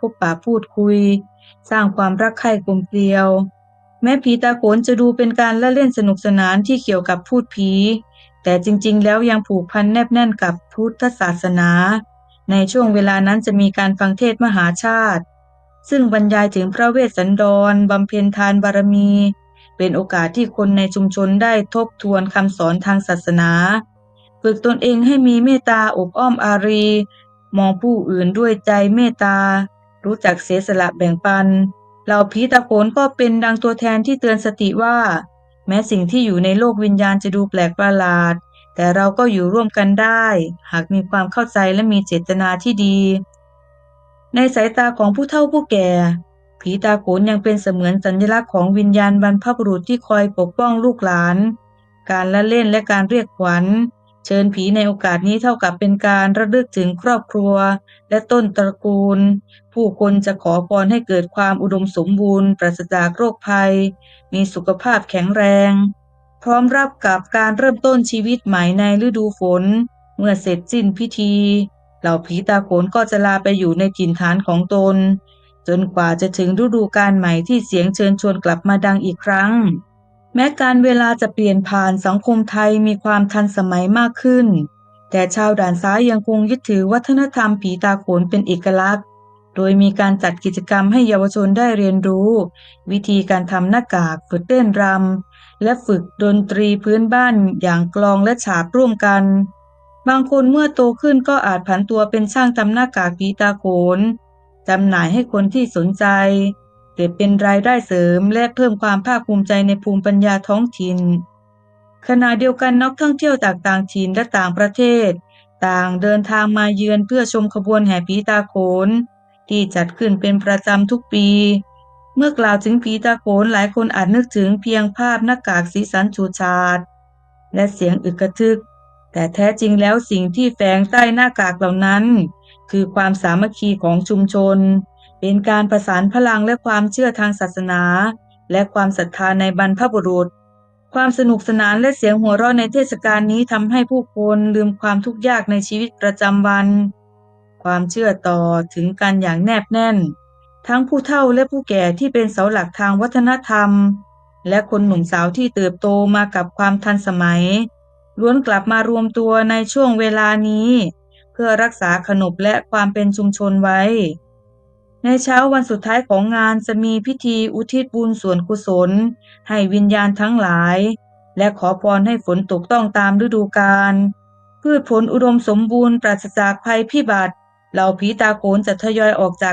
พบปะพูดคุย สร้างความรักใคร่กลมเกลียว แม้ผีตาโขนจะดูเป็นการละเล่นสนุกสนานที่เกี่ยวกับพูดผี แต่จริงๆ แล้วยังผูกพันแนบแน่นกับพุทธศาสนา ในช่วงเวลานั้นจะมีการฟังเทศมหาชาติ ซึ่งบรรยายถึงพระเวสสันดรบำเพ็ญทานบารมี เป็นโอกาสที่คนในชุมชนได้ทบทวนคำสอนทางศาสนา ฝึกตนเองให้มีเมตตาอบอ้อมอารีมองผู้อื่นด้วยใจเมตตา รู้จักเสียสละแบ่งปัน เหล่าผีตาโขนก็เป็นดังตัวแทนที่เตือนสติว่า แม้สิ่งที่อยู่ในโลกวิญญาณจะดูแปลกประหลาด แต่เราก็อยู่ร่วมกันได้ หากมีความเข้าใจและมีเจตนาที่ดี ในสายตาของผู้เฒ่าผู้แก่ ผีตาโขนยังเป็นเสมือนสัญลักษณ์ของวิญญาณบรรพบุรุษที่คอยปกป้องลูกหลาน การละเล่นและการเรียกขวัญ เชิญผีในโอกาสนี้เท่ากับเป็นการระลึกถึงครอบครัว และต้นตระกูล ผู้คนจะขอพรให้เกิดความอุดมสมบูรณ์ ปราศจากโรคภัย มีสุขภาพแข็งแรง พร้อมรับกับการเริ่มต้นชีวิตใหม่ในฤดูฝน เมื่อเสร็จสิ้นพิธี เหล่าผีตาโขนก็จะลาไปอยู่ในถิ่นฐานของตน จนกว่าจะถึงฤดูกาลใหม่ที่เสียงเชิญชวนกลับมาดังอีกครั้ง แม้การเวลาจะเปลี่ยนผ่านสังคมไทยมีความทันสมัยมากขึ้น แต่ชาวด่านซ้ายยังคงยึดถือวัฒนธรรมผีตาโขนเป็นเอกลักษณ์ โดยมีการจัดกิจกรรมให้เยาวชนได้เรียนรู้ วิธีการทำหน้ากากฝึกเต้นรำและฝึกดนตรีพื้นบ้านอย่างกลองและฉาบร่วมกัน บางคนเมื่อโตขึ้นก็อาจผันตัวเป็นช่างทำหน้ากากผีตาโขนจำหน่ายให้คนที่สนใจ กิดเป็นรายได้เสริมและเพิ่มความภาคภูมิใจในภูมิปัญญาท้องถิ่น ขณะเดียวกันนักท่องเที่ยวจากต่างถิ่นและต่างประเทศ ต่างเดินทางมาเยือนเพื่อชมขบวนแห่ผีตาโขน ที่จัดขึ้นเป็นประจำทุกปี เมื่อกล่าวถึงผีตาโขนหลายคนอาจนึกถึงเพียงภาพหน้ากากสีสันฉูดฉาดและเสียงอึกกระทึก แต่แท้จริงแล้วสิ่งที่แฝงใต้หน้ากากเหล่านั้น คือความสามัคคีของชุมชน เป็นการประสานพลังและความเชื่อทางศาสนา และความศรัทธาในบรรพบุรุษ ความสนุกสนานและเสียงหัวเราะในเทศกาลนี้ทำให้ผู้คนลืมความทุกข์ยากในชีวิตประจำวัน ความเชื่อต่อถึงกันอย่างแนบแน่น ทั้งผู้เฒ่าและผู้แก่ที่เป็นเสาหลักทางวัฒนธรรม และคนหนุ่มสาวที่เติบโตมากับความทันสมัย ล้วนกลับมารวมตัวในช่วงเวลานี้ เพื่อรักษาขนบและความเป็นชุมชนไว้ ในเช้าวันสุดท้ายของงานจะมีพิธีอุทิศบุญส่วนกุศล ให้วิญญาณทั้งหลาย และขอพรให้ฝนตกต้องตามฤดูกาลพืชผลอุดมสมบูรณ์ปราศจากภัยพิบัติ เหล่าผีตาโขนจะทยอยออกจาก